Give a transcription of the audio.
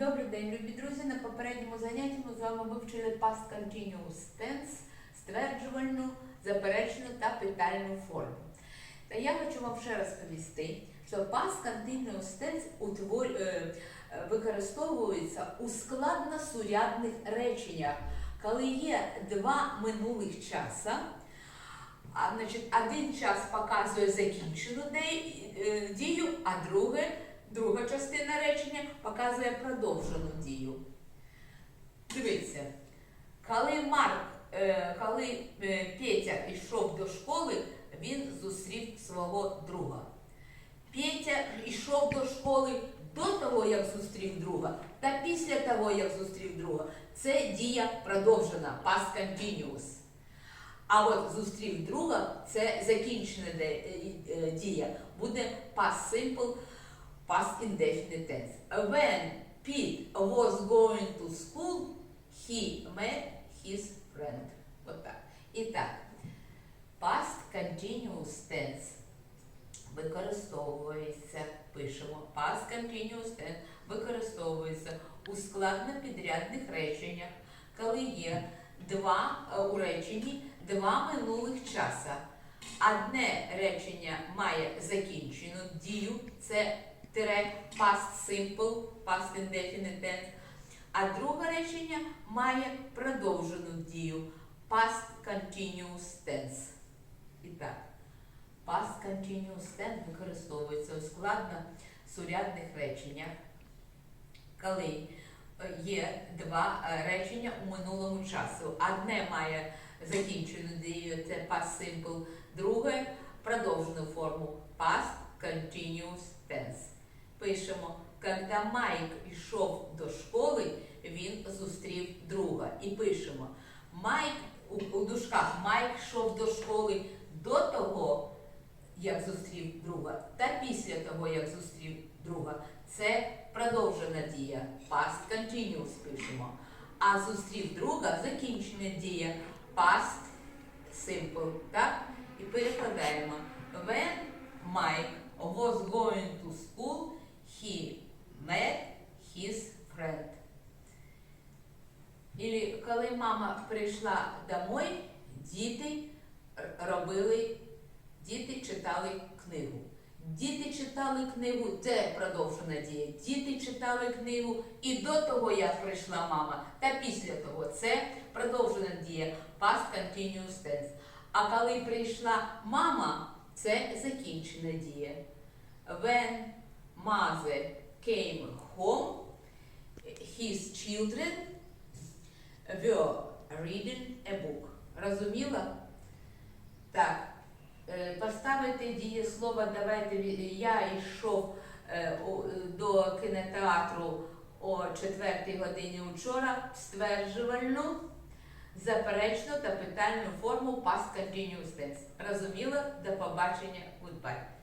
Добрий день, любі друзі. На попередньому занятті ми з вами вивчили past continuous tense, стверджувальну, заперечну та питальну форму. Та я хочу вам ще розповісти, що past continuous tense утвор... е, використовується у складносурядних реченнях, коли є два минулих часа. А, значить, один час показує закінчену е, дію, а друге, друга частина речення показує продовжену дію. Дивіться, коли Марк, е, коли е, Петя йшов до школи, він зустрів свого друга. Петя йшов до школи до того, як зустрів друга, та після того, як зустрів друга. Це дія продовжена, past continuous. А от зустрів друга це закінчена е, дія. Буде past simple, past indefinite tense. When Pete was going to school, he met his friend. От так. І так, past continuous tense використовується, пишемо, past continuous tense використовується у складнопідрядних реченнях, коли є два е, у реченні два минулих часа. Одне речення має закінчену дію, це тире past simple, past indefinite tense, а друге речення має продовжену дію past continuous tense. І так, past continuous tense використовується у складно сурядних реченнях, коли е, є два е, речення у минулому часу. Одне має закінчену дію, це past simple, друге продовжену форму past continuous. Пишемо, когда Майк йшов до школи, він зустрів друга. І пишемо, Майк у, у дужках Майк йшов до школи до того, як зустрів друга, та після того, як зустрів друга. Це продовжена дія. Past continuous пишемо. А зустрів друга закінчена дія. Past simple. Так? І перекладаємо. When Mike was going to school, he met his friend. Ілі коли мама прийшла домой, діти робили, діти читали книгу. Діти читали книгу, це продовжена дія. Діти читали книгу і до того, як прийшла мама, та після того це продовжена дія past continuous tense. А коли прийшла мама, це закінчена дія. When mother came home, his children were reading a book. Розуміла? Так. Е, Поставити дієслово давайте я йшов е, до кінотеатру о 4 годині вчора стверджувальну, заперечну та питальну форму past continuous tense. Розуміла? До побачення. Goodbye.